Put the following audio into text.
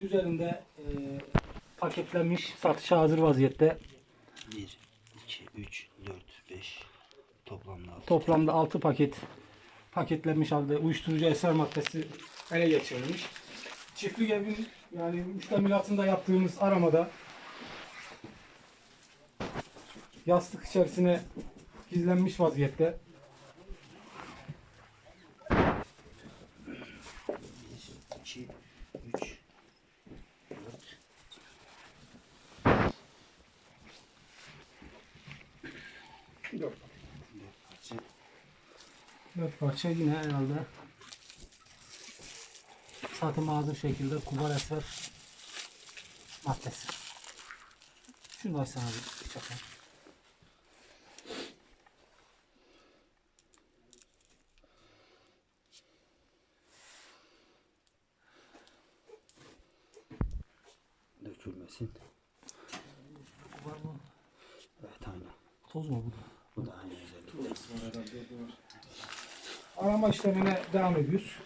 Üzerinde e, paketlenmiş, satışa hazır vaziyette. 1, 2, 3, 4, 5 toplamda altı. Toplamda 6 paket paketlenmiş halde uyuşturucu eser maddesi ele geçirilmiş. Çiftlik evin yani müştemilatında yaptığımız aramada yastık içerisine gizlenmiş vaziyette. 2, 3, 4 4 parça. 4 parça yine herhalde satıma hazır şekilde kubar esmer maddesi. Şunu da açsana bir bıçakla. Dökülmesin. Kubar mı? Evet aynen. Toz mu bu da? Arama işlemine devam ediyoruz.